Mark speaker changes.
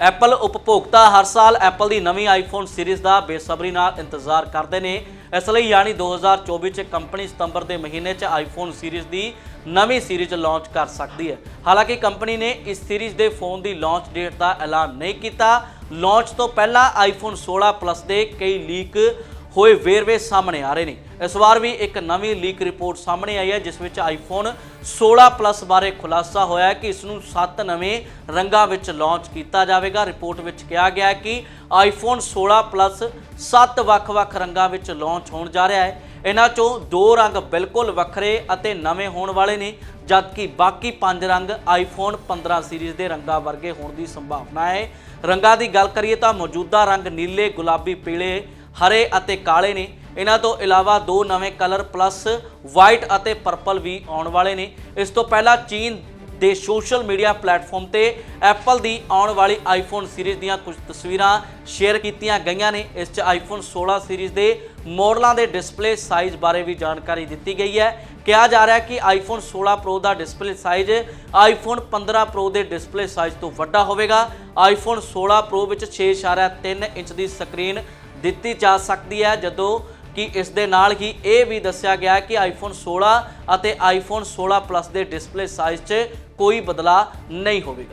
Speaker 1: Apple ਉਪਭੋਗਤਾ ਹਰ ਸਾਲ Apple ਦੀ ਨਵੀਂ ਆਈਫੋਨ ਸੀਰੀਜ਼ ਦਾ ਬੇਸਬਰੀ ਨਾਲ ਇੰਤਜ਼ਾਰ ਕਰਦੇ ਨੇ। ਇਸ ਲਈ ਯਾਨੀ 2024 ਚ ਕੰਪਨੀ ਸਤੰਬਰ ਦੇ ਮਹੀਨੇ ਚ ਆਈਫੋਨ ਸੀਰੀਜ਼ ਦੀ ਨਵੀਂ ਸੀਰੀਜ਼ ਲਾਂਚ ਕਰ ਸਕਦੀ ਹੈ। ਹਾਲਾਂਕਿ ਕੰਪਨੀ ਨੇ ਇਸ ਸੀਰੀਜ਼ ਦੇ ਫੋਨ ਦੀ ਲਾਂਚ ਡੇਟ ਦਾ ਐਲਾਨ ਨਹੀਂ ਕੀਤਾ। ਲਾਂਚ ਤੋਂ ਪਹਿਲਾਂ ਆਈਫੋਨ 16 ਪਲੱਸ ਦੇ ਕਈ ਲੀਕ ਹੋਏ ਵੇਰਵੇ ਸਾਹਮਣੇ ਆ ਰਹੇ ਨੇ। ਇਸ ਵਾਰ ਵੀ ਇੱਕ ਨਵੀਂ ਲੀਕ ਰਿਪੋਰਟ ਸਾਹਮਣੇ ਆਈ ਹੈ, ਜਿਸ ਵਿੱਚ ਆਈਫੋਨ 16 ਪਲੱਸ ਬਾਰੇ ਖੁਲਾਸਾ ਹੋਇਆ ਹੈ ਕਿ ਇਸ ਨੂੰ 7 ਨਵੇਂ ਰੰਗਾਂ ਵਿੱਚ ਲਾਂਚ ਕੀਤਾ ਜਾਵੇਗਾ। ਰਿਪੋਰਟ ਵਿੱਚ ਕਿਹਾ ਗਿਆ ਹੈ ਕਿ ਆਈਫੋਨ 16 ਪਲੱਸ 7 ਵੱਖ-ਵੱਖ ਰੰਗਾਂ ਵਿੱਚ ਲਾਂਚ ਹੋਣ ਜਾ ਰਿਹਾ ਹੈ। ਇਹਨਾਂ ਚੋਂ ਦੋ ਰੰਗ ਬਿਲਕੁਲ ਵੱਖਰੇ ਅਤੇ ਨਵੇਂ ਹੋਣ ਵਾਲੇ ਨੇ, ਜਦਕਿ ਬਾਕੀ ਪੰਜ ਰੰਗ ਆਈਫੋਨ 15 ਸੀਰੀਜ਼ ਦੇ ਰੰਗਾਂ ਵਰਗੇ ਹੋਣ ਦੀ ਸੰਭਾਵਨਾ ਹੈ। ਰੰਗਾਂ ਦੀ ਗੱਲ ਕਰੀਏ ਤਾਂ ਮੌਜੂਦਾ ਰੰਗ ਨੀਲੇ, ਗੁਲਾਬੀ, ਪੀਲੇ ਹਰੇ ਅਤੇ ਕਾਲੇ ਨੇ। ਇਹਨਾਂ ਤੋਂ ਇਲਾਵਾ ਦੋ ਨਵੇਂ ਕਲਰ ਪਲੱਸ ਵਾਈਟ ਅਤੇ ਪਰਪਲ ਵੀ ਆਉਣ ਵਾਲੇ ਨੇ। ਇਸ ਤੋਂ ਪਹਿਲਾਂ ਚੀਨ ਦੇ ਸੋਸ਼ਲ ਮੀਡੀਆ ਪਲੇਟਫਾਰਮ ਤੇ ਐਪਲ ਦੀ ਆਉਣ ਵਾਲੀ ਆਈਫੋਨ ਸੀਰੀਜ਼ ਦੀਆਂ ਕੁਝ ਤਸਵੀਰਾਂ ਸ਼ੇਅਰ ਕੀਤੀਆਂ ਗਈਆਂ ਨੇ। ਇਸ 'ਚ ਆਈਫੋਨ 16 ਸੀਰੀਜ਼ ਦੇ ਮਾਡਲਾਂ ਦੇ ਡਿਸਪਲੇ ਸਾਈਜ਼ ਬਾਰੇ ਵੀ ਜਾਣਕਾਰੀ ਦਿੱਤੀ ਗਈ ਹੈ। ਕਿਹਾ ਜਾ ਰਿਹਾ ਹੈ ਕਿ ਆਈਫੋਨ 16 ਪ੍ਰੋ ਦਾ ਡਿਸਪਲੇ ਸਾਈਜ਼ ਆਈਫੋਨ 15 ਪ੍ਰੋ ਦੇ ਡਿਸਪਲੇ ਸਾਈਜ਼ ਤੋਂ ਵੱਡਾ ਹੋਵੇਗਾ। ਆਈਫੋਨ 16 ਪ੍ਰੋ ਵਿੱਚ 6.3 ਇੰਚ ਦੀ ਸਕਰੀਨ ਦਿੱਤੀ ਜਾ ਸਕਦੀ ਹੈ, ਜਦੋਂ ਕਿ ਇਸ ਦੇ ਨਾਲ ਹੀ ਇਹ ਵੀ ਦੱਸਿਆ ਗਿਆ ਕਿ ਆਈਫੋਨ 16 ਅਤੇ ਆਈਫੋਨ 16 ਪਲੱਸ ਦੇ ਡਿਸਪਲੇ ਸਾਈਜ਼ 'ਚ ਕੋਈ ਬਦਲਾਅ ਨਹੀਂ ਹੋਵੇਗਾ।